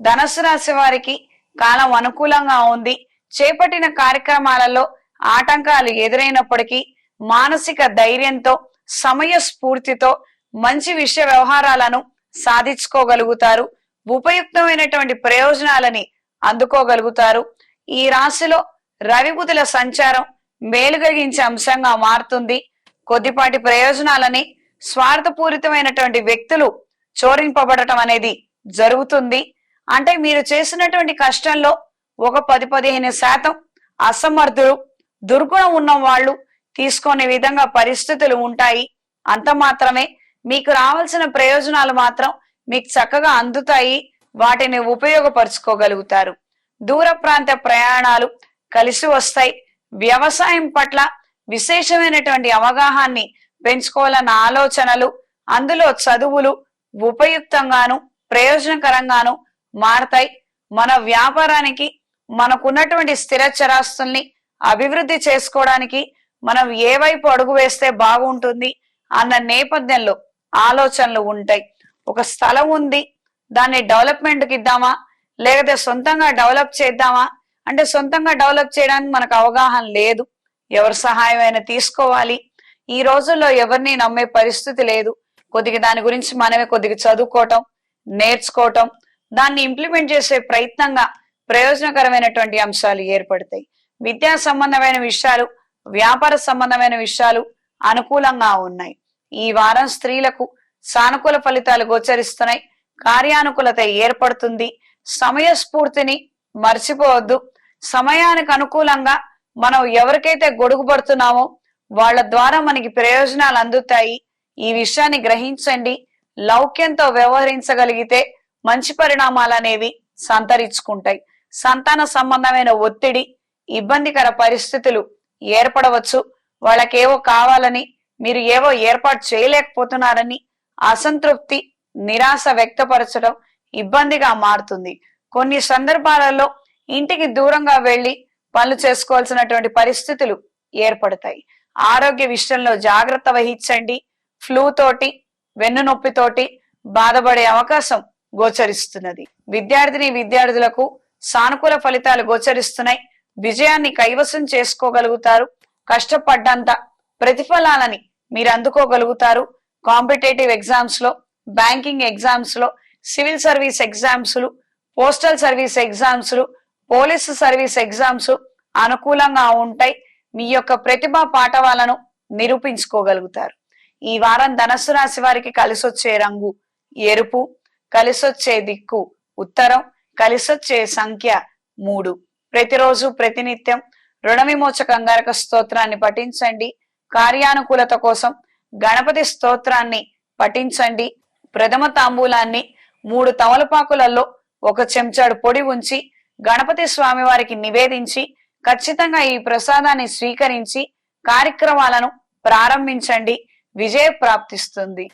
ధనస్సు రాశి వారికి కాలం అనుకూలంగా ఉంది. చేపట్టిన కార్యక్రమాలలో ఆటంకాలు ఎదురైనప్పటికీ మానసిక ధైర్యంతో సమయ స్ఫూర్తితో మంచి విషయ వ్యవహారాలను సాధించుకోగలుగుతారు. ఉపయుక్తమైనటువంటి ప్రయోజనాలని అందుకోగలుగుతారు. ఈ రాశిలో రవిబుధుల సంచారం మేలుగగించే అంశంగా మారుతుంది. కొద్దిపాటి ప్రయోజనాలని స్వార్థపూరితమైనటువంటి వ్యక్తులు చోరింపబడటం అనేది జరుగుతుంది. అంటే మీరు చేసినటువంటి కష్టంలో ఒక పది పదిహేను శాతం అసమర్థులు దుర్గుణం ఉన్న వాళ్ళు తీసుకునే విధంగా పరిస్థితులు ఉంటాయి. అంత మాత్రమే మీకు రావాల్సిన ప్రయోజనాలు మాత్రం మీకు చక్కగా అందుతాయి. వాటిని ఉపయోగపరుచుకోగలుగుతారు. దూర ప్రాంత ప్రయాణాలు కలిసి వస్తాయి. వ్యవసాయం పట్ల విశేషమైనటువంటి అవగాహాన్ని పెంచుకోవాలన్న ఆలోచనలు అందులో చదువులు ఉపయుక్తంగాను ప్రయోజనకరంగాను మారతాయి. మన వ్యాపారానికి మనకున్నటువంటి స్థిర చరాస్తుల్ని అభివృద్ధి చేసుకోవడానికి మనం ఏ వైపు అడుగు వేస్తే బాగుంటుంది అన్న నేపథ్యంలో ఆలోచనలు ఉంటాయి. ఒక స్థలం ఉంది దాన్ని డెవలప్మెంట్కి ఇద్దామా? లేకపోతే సొంతంగా డెవలప్ చేద్దామా? అంటే సొంతంగా డెవలప్ చేయడానికి మనకు అవగాహన లేదు. ఎవరి సహాయం అయినా తీసుకోవాలి. ఈ రోజుల్లో ఎవరిని నమ్మే పరిస్థితి లేదు. కొద్దిగా దాని గురించి మనమే కొద్దిగా చదువుకోవటం నేర్చుకోవటం దాన్ని ఇంప్లిమెంట్ చేసే ప్రయత్నంగా ప్రయోజనకరమైనటువంటి అంశాలు ఏర్పడతాయి. విద్యా సంబంధమైన విషయాలు వ్యాపార సంబంధమైన విషయాలు అనుకూలంగా ఉన్నాయి. ఈ వారం స్త్రీలకు సానుకూల ఫలితాలు గోచరిస్తున్నాయి. కార్యానుకూలత ఏర్పడుతుంది. సమయ స్ఫూర్తిని మర్చిపోవద్దు. సమయానికి అనుకూలంగా మనం ఎవరికైతే గొడుగు పడుతున్నామో వాళ్ళ ద్వారా మనకి ప్రయోజనాలు అందుతాయి. ఈ విషయాన్ని గ్రహించండి. లౌక్యంతో వ్యవహరించగలిగితే మంచి పరిణామాలు అనేవి సంతరించుకుంటాయి. సంతాన సంబంధమైన ఒత్తిడి ఇబ్బందికర పరిస్థితులు ఏర్పడవచ్చు. వాళ్ళకేవో కావాలని మీరు ఏవో ఏర్పాటు చేయలేకపోతున్నారని అసంతృప్తి నిరాశ వ్యక్తపరచడం ఇబ్బందిగా మారుతుంది. కొన్ని సందర్భాలలో ఇంటికి దూరంగా వెళ్ళి పనులు చేసుకోవాల్సినటువంటి పరిస్థితులు ఏర్పడతాయి. ఆరోగ్య విషయంలో జాగ్రత్త వహించండి. ఫ్లూ తోటి వెన్ను నొప్పితోటి బాధపడే అవకాశం గోచరిస్తున్నది. విద్యార్థిని విద్యార్థులకు సానుకూల ఫలితాలు గోచరిస్తున్నాయి. విజయాన్ని కైవసం చేసుకోగలుగుతారు. కష్టపడ్డంత ప్రతిఫలాలని మీరు అందుకోగలుగుతారు. కాంపిటేటివ్ ఎగ్జామ్స్లో బ్యాంకింగ్ ఎగ్జామ్స్లో సివిల్ సర్వీస్ ఎగ్జామ్స్లు పోస్టల్ సర్వీస్ ఎగ్జామ్స్లు పోలీసు సర్వీస్ ఎగ్జామ్స్ అనుకూలంగా ఉంటాయి. మీ యొక్క ప్రతిభ పాఠవాలను నిరూపించుకోగలుగుతారు. ఈ వారం ధనస్సు రాశి వారికి కలిసొచ్చే రంగు ఎరుపు కలిసొచ్చే దిక్కు ఉత్తరం కలిసొచ్చే సంఖ్య మూడు. ప్రతిరోజు ప్రతినిత్యం రుణ విమోచక అంగారక స్తోత్రాన్ని పఠించండి. కార్యానుకూలత కోసం గణపతి స్తోత్రాన్ని పఠించండి. ప్రథమ తాంబూలాన్ని మూడు తమలపాకులలో ఒక చెంచాడు పొడి ఉంచి గణపతి స్వామి వారికి నివేదించి ఖచ్చితంగా ఈ ప్రసాదాన్ని స్వీకరించి కార్యక్రమాలను ప్రారంభించండి. విజయ ప్రాప్తిస్తుంది.